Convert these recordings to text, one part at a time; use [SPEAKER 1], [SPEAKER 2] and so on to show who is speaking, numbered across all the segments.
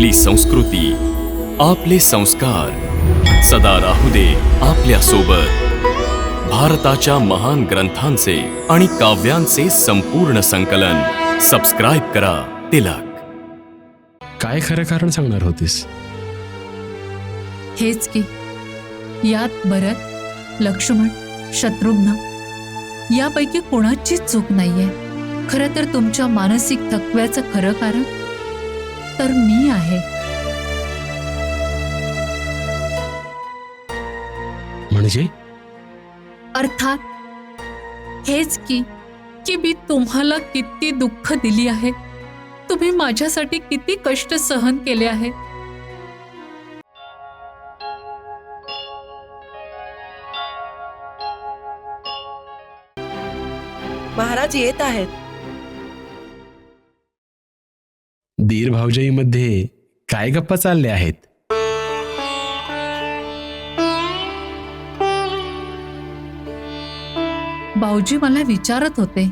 [SPEAKER 1] आपली संस्कृती आपले संस्कार. सदा राहू दे आपल्यासोबत भारताच्या महान ग्रंथांचे आणि काव्यांचे संपूर्ण संकलन. सबस्क्राईब करा तिलक.
[SPEAKER 2] काय खरं कारण सांगणार होतीस?
[SPEAKER 3] हेच की यात भरत लक्ष्मण शत्रुघ्न यापैकी कोणाचीच चूक नाहीये. खरं तर तुमच्या मानसिक थकव्याचं खरं कारण तर मी आहे.
[SPEAKER 2] म्हणजे?
[SPEAKER 3] अर्थात हेच की की मी तुम्हाला किती दुःख दिली आहे. तुम्ही माझ्यासाठी किती कष्ट सहन केले आहे.
[SPEAKER 4] महाराज येत आहेत.
[SPEAKER 2] दीर भावजाईमध्ये काय गप्पा चालल्या आहेत?
[SPEAKER 3] भाऊजी मला विचारत होते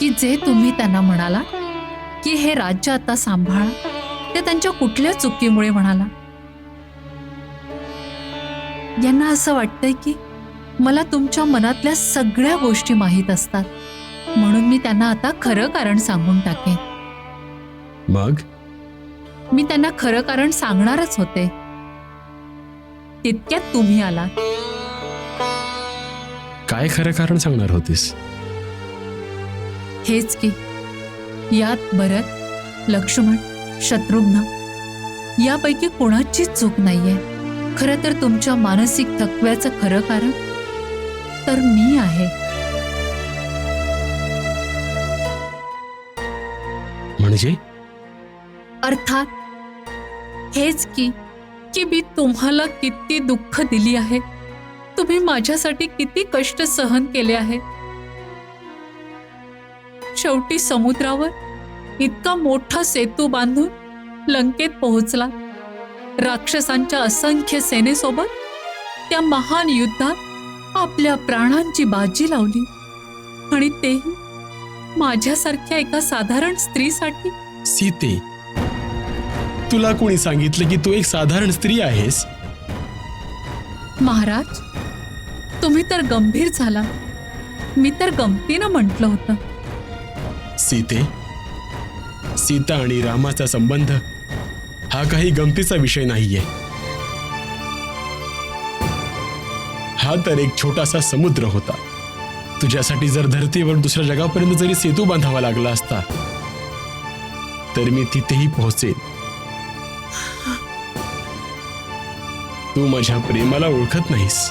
[SPEAKER 3] की जे तुम्ही त्यांना म्हणाला की हे राज्य आता सांभाळा ते त्यांच्या कुठल्या चुकीमुळे म्हणाला? यांना असं वाटतंय की मला तुमच्या मनातल्या सगळ्या गोष्टी माहीत असतात म्हणून मी त्यांना आता खरं कारण सांगून टाकेन.
[SPEAKER 2] मग?
[SPEAKER 3] मी त्यांना खरं कारण सांगणारच होते. तितक्यात तुम्ही आलात.
[SPEAKER 2] काय खरं कारण सांगणार होतीस?
[SPEAKER 3] हेच की यात भरत लक्ष्मण शत्रुघ्न यापैकी कोणाचीच चूक नाहीये. खरं तर तुमच्या मानसिक थकव्याचं खरं कारण तर मी आहे.
[SPEAKER 2] म्हणजे?
[SPEAKER 3] अर्थात हेच की की मी तुम्हाला किती दुःख दिली आहे. तुम्ही माझ्यासाठी किती कष्ट सहन केले आहे. शेवटी समुद्रावर इतका मोठा सेतू बांधून लंकेत पोहोचला. राक्षसांच्या असंख्य सेनेसोबत त्या महान युद्धात आपल्या प्राणांची बाजी लावली. आणि तेही माझ्यासारख्या एका साधारण स्त्रीसाठी.
[SPEAKER 2] सीते तुला कोणी सांगितलं की तू एक साधारण स्त्री आहेस?
[SPEAKER 3] महाराज तुम्ही तर गंभीर झाला. मी तर गमतीनं म्हटलं होतं.
[SPEAKER 2] सीते सीता आणि रामाचा संबंध हा काही गमतीचा विषय नाहीये. हा तर एक छोटासा समुद्र होता. तुझ्यासाठी जर धरतीवर दुसऱ्या जगापर्यंत जरी सेतू बांधावा लागला असता तर मी तिथेही पोहोचेन. तू माझ्या प्रेमाला ओळखत नाहीस.